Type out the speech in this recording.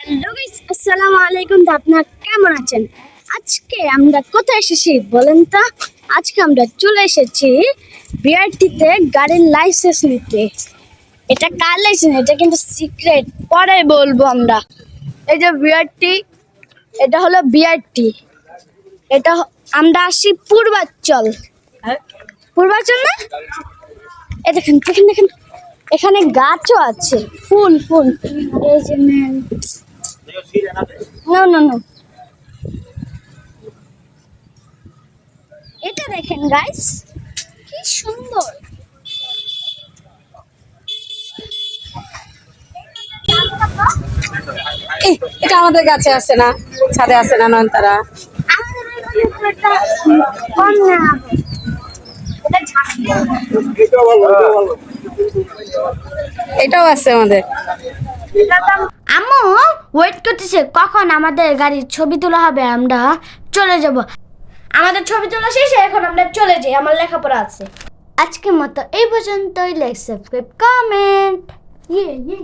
Hello guys আসসালামু আলাইকুম। তো আপনারা কেমন আছেন? আজকে আমরা কোথায় এসেছি বলেন তো? আজকে আমরা চলে এসেছি বিআরটিতে গাড়ির লাইসেন্স নিতে। এটা কার লাইসেন্স এটা কিন্তু সিক্রেট পরে বলব আমরা। এই যে বিআরটি এটা হলো বিআরটি এটা আমরা আসি পূর্বাঞ্চল পূর্বাঞ্চল না? এই দেখেন দেখেন দেখেন। এখানে গাছও আছে, ফুল ফুল। এই যে নো নো নো এটা দেখেন গাইস কি সুন্দর। এটা আমাদের কাছে আসে না ছাদে আসে না নয়নতারা? এটাও আছে আমাদের। আম্মু ওয়েট করতেছে। কখন আমাদের গাড়ির ছবি তোলা হবে আমরা চলে যাব। আমাদের ছবি তোলা শেষ, এখন আমরা চলে যাই। আমার লেখাপড়া আছে। আজকের মতো এই পর্যন্তই। লাইক সাবস্ক্রাইব কমেন্ট ইয়ে ইয়ে